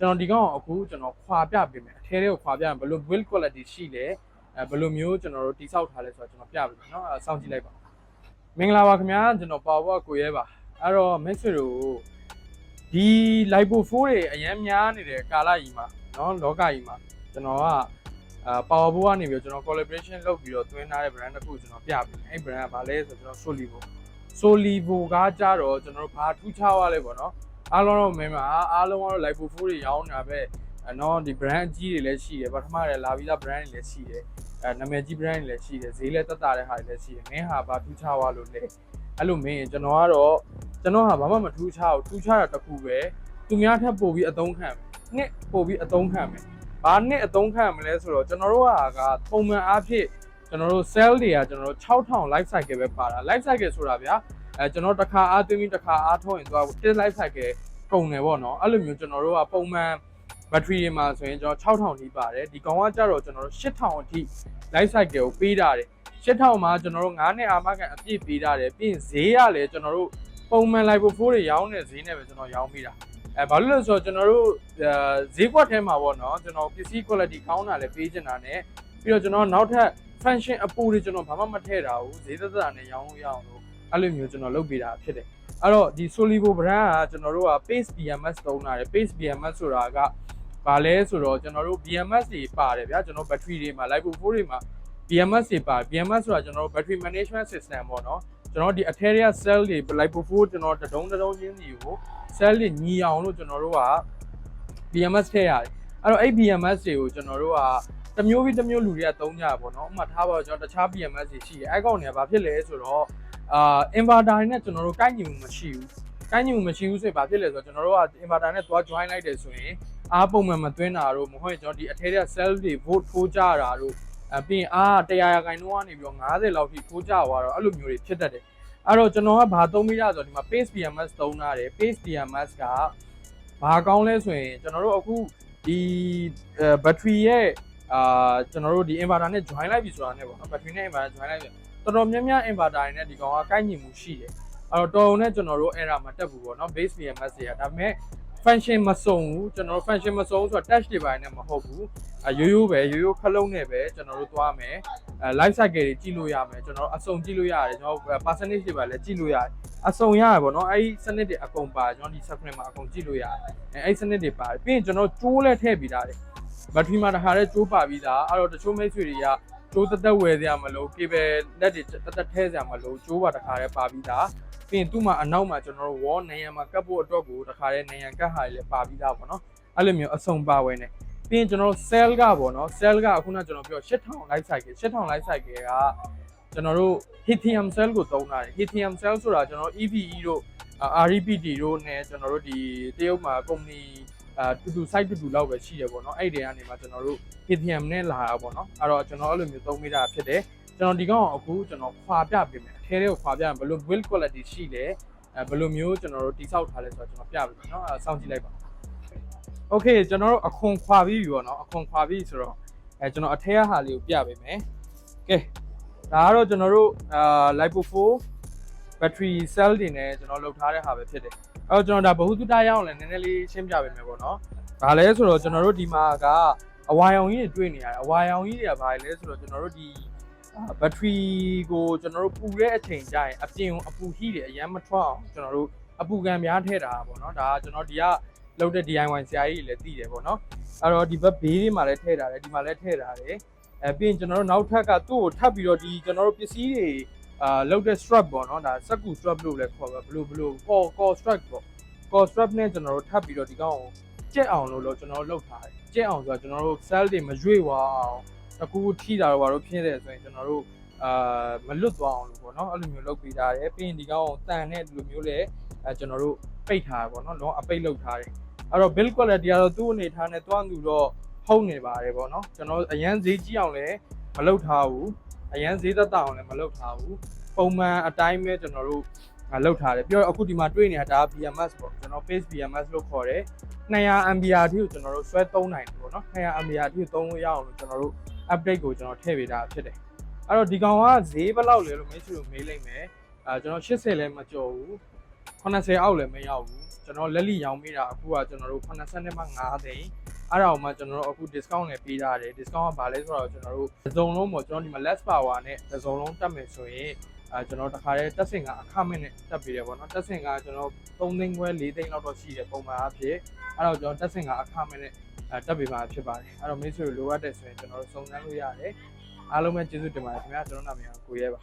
ကျွန်တော်ဒီကောင်ကိုအခုကျွန်တော်ခွာပြပေးမယ်အထဲလေးကိုခွာပြရင်ဘယ်လို build quality ရှိလဲအဲဘယ်လိုမျိုးကျွန်တော်တို့တိစောက်ထားလဲဆိုတော့ကျွန်တော်ပြပေးမယ်เนาะအဲစောင့်ကြည့်လိုက်ပါမင်္ဂလာပါခင်ဗျာကျွန်တော်ပါဝါကိုရဲပါအဲ့တော့ mix တို့ဒီ lipo 4တွေအရင်များနေတဲ့ကာလကြီးမှာเนาะလောကကြီးမှာကျွန်တော်ကအာ power board ကနေပြီးတော့ကျွန်တော် collaboration လုပ်ပြီးတော့သွင်းထားတဲ့ brand တစ်ခုကျွန်တော်ပြပေးမယ်အဲ့ brand ကဘာလဲဆိုတော့ကျွန်တော် Solivo Solivo ကကြတော့ကျွန်တော်တို့ဘာထူးခြားသွားလဲပေါ့နော် အားလုံးတော့မင်းမှာအားလုံးကတော့ lipo 4တွေရောင်းနေတာပဲအဲနော်ဒီ brand အကြီးတွေလည်းရှိတယ်ပထမတည်းလာပြီးသား brand တွေလည်းရှိတယ်အဲနာမည်ကြီး brand တွေလည်းရှိတယ်ဈေးလည်းတက်တာတဲ့ဟာတွေလည်းရှိတယ်မင်းဟာဘာထူးခြားသွားလို့လဲအဲ့လိုမင်းကျွန်တော်ကတော့ကျွန်တော်ဟာဘာမှမထူးခြားဘူးထူးခြားတာတစ်ခုပဲသူများထပ်ပို့ပြီးအသုံးခံမယ်နှစ်ပို့ပြီးအသုံးခံမယ်ဘာနှစ်အသုံးခံမလဲဆိုတော့ကျွန်တော်တို့ဟာကပုံမှန်အားဖြင့်ကျွန်တော်တို့ sell တွေကကျွန်တော်တို့6000 life cycle ပဲပါတာ life cycle ဆိုတာဗျာ အဲကျွန်တော်တစ်ခါအားသွင်းပြီးတစ်ခါအားထုတ်ရင်သွားတစ် life cycle ကုန်တယ်ပေါ့နော်အဲ့လိုမျိုးကျွန်တော်တို့ကပုံမှန် battery တွေမှာဆိုရင်ကျွန်တော်6000ထိပါတယ်ဒီကောင်ကကြတော့ကျွန်တော်တို့8000အထိ life cycle ကိုပေးတာတယ်8000မှာကျွန်တော်တို့9နှစ်အာမခံအပြည့်ပေးတာတယ်ပြီးရင်ဈေးရလဲကျွန်တော်တို့ပုံမှန် live 4တွေရောင်းတဲ့ဈေးနဲ့ပဲကျွန်တော်ရောင်းပေးတာအဲဘာလို့လဲဆိုတော့ကျွန်တော်တို့ဈေးကွက်ထဲမှာပေါ့နော်ကျွန်တော်ပစ္စည်း quality ကောင်းတာလည်းပေးချင်တာ ਨੇ ပြီးတော့ကျွန်တော်နောက်ထပ် function အပူတွေကျွန်တော်ဘာမှမထည့်တာဘူးဈေးသက်သက်နဲ့ရောင်းလို့ရအောင်လို့ အဲ့လိုမျိုးကျွန်တော်လုပ်ပေးတာဖြစ်တယ်အဲ့တော့ဒီ Solivo brand ကကျွန်တော်တို့က Pace BMS သုံးတာတယ် Pace BMS ဆိုတာကဘာလဲဆိုတော့ကျွန်တော်တို့ BMS တွေပါတယ်ဗျာကျွန်တော် battery တွေမှာ Lipo 4တွေမှာ BMS တွေပါ BMS ဆိုတာကျွန်တော်တို့ battery management system ပေါ့နော်ကျွန်တော်ဒီ Atheria cell တွေ Lipo 4ကျွန်တော်တဒုံတဒုံချင်းစီကို cell တွေညီအောင်လို့ကျွန်တော်တို့က BMS ထည့်ရတယ်အဲ့တော့အဲ့ BMS တွေကိုကျွန်တော်တို့ကတမျိုးပြီးတမျိုးလူတွေကသုံးကြတာပေါ့နော်ဥပမာထားပါတော့ကျွန်တော်တခြား BMS တွေရှိတယ်အဲ့ကောင်တွေကဘာဖြစ်လဲဆိုတော့ အာ inverter တွေနဲ့ကျွန်တော်တို့ကိုက်ညီမှုမရှိဘူးကိုက်ညီမှုမရှိဘူးဆိုရင်ဘာဖြစ်လဲဆိုတော့ကျွန်တော်တို့က inverter နဲ့သွား join လိုက်တယ်ဆိုရင်အားပုံမှန်မသွင်းတာတို့မဟုတ်ရင်ကျွန်တော်ဒီအထဲက cell တွေ volt ထိုးကြတာတို့အပြင်အား100ရာခိုင်နှုန်းကနေပြီးတော့90လောက်ထိထိုးကြသွားတော့အဲ့လိုမျိုးတွေဖြစ်တတ်တယ်အဲ့တော့ကျွန်တော်ကဘာသုံးမိရဆိုတော့ဒီမှာ pace BMS သုံးထားတယ် pace BMS ကဘာကောင်းလဲဆိုရင်ကျွန်တော်တို့အခုဒီ battery ရဲ့အာကျွန်တော်တို့ဒီ inverter နဲ့ join လိုက်ပြီဆိုတာနဲ့ပေါ့နော် battery နဲ့ inverter join လိုက်ပြီ တော်တော်များများ inverter တွေနဲ့ဒီကောင်ကကိုက်ညီမှုရှိတယ်အဲ့တော့တော်ုံနဲ့ကျွန်တော်တို့ error မတက်ဘူးပေါ့နော် base BMS တွေကဒါပေမဲ့ function မစုံဘူးကျွန်တော်တို့ function မစုံဆိုတော့ touch တွေပိုင်းနဲ့မဟုတ်ဘူးအရိုးရိုးပဲရိုးရိုးခလုံးနဲ့ပဲကျွန်တော်တို့သွားမယ်အဲ life cycle တွေကြည့်လို့ရမယ်ကျွန်တော်တို့အစုံကြည့်လို့ရတယ်ကျွန်တော်တို့ percentage တွေပါလည်းကြည့်လို့ရတယ်အစုံရတယ်ပေါ့နော်အဲဒီစနစ်တွေအကုန်ပါကျွန်တော်ဒီ screen မှာအကုန်ကြည့်လို့ရတယ်အဲအဲဒီစနစ်တွေပါတယ်ပြီးရင်ကျွန်တော်ကျိုးလဲထည့်ပြီးသားတယ်ဘက်ထရီမှာတစ်ခါတည်းကျိုးပါပြီးသားအဲ့တော့တချို့မိတ်ဆွေတွေက ကျိုးတက်တက်ဝယ်စရာမလို cable လက်တွေတက်တက်ထဲစရာမလိုကျိုးပါတစ်ခါတည်းပါပြီးသားပြီးရင်သူ့မှာအနောက်မှာကျွန်တော်တို့ wall နေရာမှာကပ်ဖို့အတွက်ကိုတစ်ခါတည်းနေရာကပ်ဟာတွေလည်းပါပြီးသားပေါ့နော်အဲ့လိုမျိုးအစုံပါဝယ်နေပြီးရင်ကျွန်တော်တို့ cell ကပေါ့နော် cell ကအခုနကကျွန်တော်ပြော8000 life cycle 8000 life cycle ကကျွန်တော်တို့ lithium cell ကိုသုံးတာတယ် lithium cell ဆိုတာကျွန်တော် EVE တို့ REPT တို့နဲ့ကျွန်တော်တို့ဒီတရုတ်မှာ company အာတူတူ site တူတူလောက်ပဲရှိရပေါ့နော်အဲ့ဒီကနေမှကျွန်တော်တို့ lithium နဲ့လာတာပေါ့နော်အဲ့တော့ကျွန်တော်အဲ့လိုမျိုးသုံးမိတာဖြစ်တယ်ကျွန်တော်ဒီကောင်အခုကျွန်တော်ခွာပြပေးမယ်အထဲလေးကိုခွာပြရင်ဘယ်လို build quality ရှိလဲအဲဘယ်လိုမျိုးကျွန်တော်တို့တိစောက်ထားလဲဆိုတော့ကျွန်တော်ပြပေးမယ်နော်အဲစောင့်ကြည့်လိုက်ပါ Okay ကျွန်တော်တို့အခွန်ခွာပြီးပြီပေါ့နော်အခွန်ခွာပြီးဆိုတော့အဲကျွန်တော်အထက်ကဟာလေးကိုပြပေးမယ်ကဲဒါကတော့ကျွန်တော်တို့အာ Lipo 4 battery cell တွေနဲ့ကျွန်တော်လုပ်ထားတဲ့ဟာပဲဖြစ်တယ် အဲ့တော့ကျွန်တော်ဒါဘ ഹു တုတရအောင်လည်းနည်းနည်းလေးရှင်းပြပေးမယ်ပေါ့နော်ဒါလဲဆိုတော့ကျွန်တော်တို့ဒီမှာကအဝါရောင်ကြီးတွေတွေ့နေရတယ်အဝါရောင်ကြီးတွေကဘာလဲဆိုတော့ကျွန်တော်တို့ဒီဘက်ထရီကိုကျွန်တော်တို့ပူတဲ့အချိန်ကျရင်အပြင်အပူဟီးတွေအရင်မထွက်အောင်ကျွန်တော်တို့အပူခံများထည့်တာပေါ့နော်ဒါကကျွန်တော်ဒီကလုပ်တဲ့ DIY ဆရာကြီးတွေလည်းသိတယ်ပေါ့နော်အဲ့တော့ဒီဘက်ဘေးတွေမှာလည်းထည့်ထားတယ်ဒီမှာလည်းထည့်ထားတယ်အဲပြီးရင်ကျွန်တော်တို့နောက်ထပ်ကသူ့ကိုထပ်ပြီးတော့ဒီကျွန်တော်တို့ပစ္စည်းတွေ အာလောက်တဲ့ strap ပေါ့နော်ဒါစက်ကူ strap လို့လည်းခေါ်ပါဘလို့ဘလို့ core core strap ပေါ့ core strap နဲ့ကျွန်တော်တို့ထပ်ပြီးတော့ဒီကောင်ကိုကြက်အောင်လို့လို့ကျွန်တော်တို့လုပ်ထားတယ်ကြက်အောင်ဆိုတော့ကျွန်တော်တို့ cell တွေမရွေ့သွားအောင်တကူထိတာတော့ဘာလို့ဖြစ်တယ်ဆိုရင်ကျွန်တော်တို့အာမလွတ်သွားအောင်လို့ပေါ့နော်အဲ့လိုမျိုးလုပ်ပေးထားတယ်ပြီးရင်ဒီကောင်ကိုတန်တဲ့လူမျိုးလည်းအဲကျွန်တော်တို့ပိတ်ထားတယ်ပေါ့နော်လုံးအပိတ်လုပ်ထားတယ်အဲ့တော့ build quality ကတော့သူ့အနေထားနဲ့တွန်းသူတော့ဟုတ်နေပါတယ်ပေါ့နော်ကျွန်တော်အရန်ဈေးကြီးအောင်လည်းမလုပ်ထားဘူး အရန်ဈေးသက်သာအောင်လည်းမလုပ်ထားဘူးပုံမှန်အတိုင်းပဲကျွန်တော်တို့လောက်ထားတယ်ပြီးတော့အခုဒီမှာတွေ့နေတာဒါ BMS ပေါ့ကျွန်တော် face BMS လို့ခေါ်တယ်200 ampere အထိကိုကျွန်တော်တို့ဆွဲသုံးနိုင်တယ်ပေါ့နော်200 ampere အထိကိုသုံးလို့ရအောင်လို့ကျွန်တော်တို့ update ကိုကျွန်တော်ထည့်ပေးတာဖြစ်တယ်အဲ့တော့ဒီကောင်ကဈေးဘယ်လောက်လဲလို့မင်းတို့မေးလိုက်မယ်အဲကျွန်တော်80လည်းမကြော်ဘူး80အောက်လည်းမရောက်ဘူးကျွန်တော်လက်လီရောင်းမိတာအခုကကျွန်တော်တို့80မှ9သိန်း အဲ့ဒါအောင်မှကျွန်တော်တို့အခု discount လည်းပေးထားတယ် discount ကဘာလဲဆိုတော့ကျွန်တော်တို့တစ်စုံလုံးပေါ့ကျွန်တော်ဒီမှာ less power နဲ့တစ်စုံလုံးတက်မယ်ဆိုရင်အဲကျွန်တော်တခါတည်းတက်စင်ကအခမဲ့နဲ့တက်ပေးတယ်ပေါ့နော်တက်စင်ကကျွန်တော်3သိန်းခွဲ4သိန်းလောက်တော့ရှိတယ်ပုံမှန်အဖြစ်အဲ့တော့ကျွန်တော်တက်စင်ကအခမဲ့နဲ့အဲတက်ပေးမှာဖြစ်ပါတယ်အဲ့တော့မိတ်ဆွေတို့လိုအပ်တယ်ဆိုရင်ကျွန်တော်တို့စုံစမ်းလို့ရတယ်အားလုံးပဲကျေးဇူးတင်ပါတယ်ခင်ဗျာကျွန်တော်နာမည်ကကိုရဲပါ